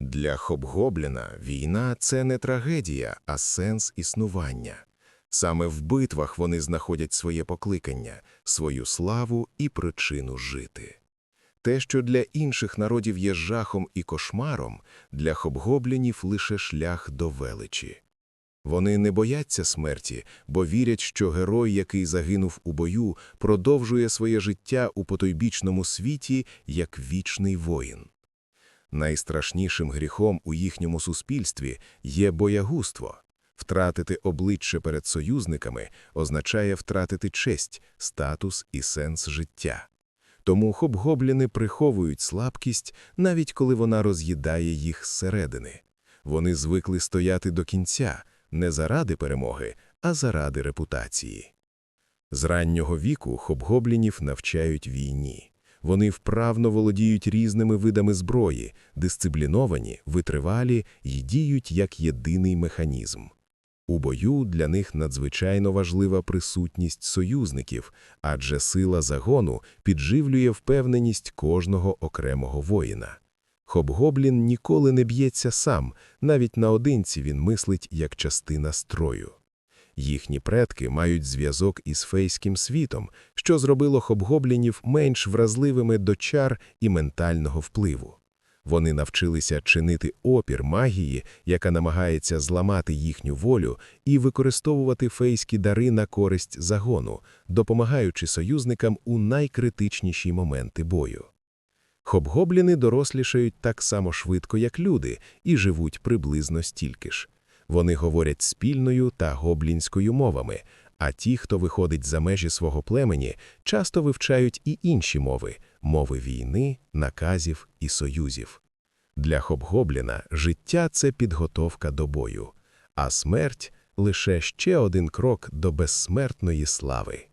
Для Хобгобліна війна це не трагедія, а сенс існування. Саме в битвах вони знаходять своє покликання, свою славу і причину жити. Те, що для інших народів є жахом і кошмаром, для хобгоблінів лише шлях до величі. Вони не бояться смерті, бо вірять, що герой, який загинув у бою, продовжує своє життя у потойбічному світі як вічний воїн. Найстрашнішим гріхом у їхньому суспільстві є боягузтво. Втратити обличчя перед союзниками означає втратити честь, статус і сенс життя. Тому хобгобліни приховують слабкість, навіть коли вона роз'їдає їх зсередини. Вони звикли стояти до кінця не заради перемоги, а заради репутації. З раннього віку хобгоблінів навчають війні. Вони вправно володіють різними видами зброї, дисципліновані, витривалі й діють як єдиний механізм. У бою для них надзвичайно важлива присутність союзників, адже сила загону підживлює впевненість кожного окремого воїна. Хобгоблін ніколи не б'ється сам, навіть наодинці він мислить як частина строю. Їхні предки мають зв'язок із фейським світом, що зробило хобгоблінів менш вразливими до чар і ментального впливу. Вони навчилися чинити опір магії, яка намагається зламати їхню волю, і використовувати фейські дари на користь загону, допомагаючи союзникам у найкритичніші моменти бою. Хобгобліни дорослішають так само швидко, як люди, і живуть приблизно стільки ж. Вони говорять спільною та гоблінською мовами, а ті, хто виходить за межі свого племені, часто вивчають і інші мови – мови війни, наказів і союзів. Для хобгобліна життя – це підготовка до бою, а смерть – лише ще один крок до безсмертної слави.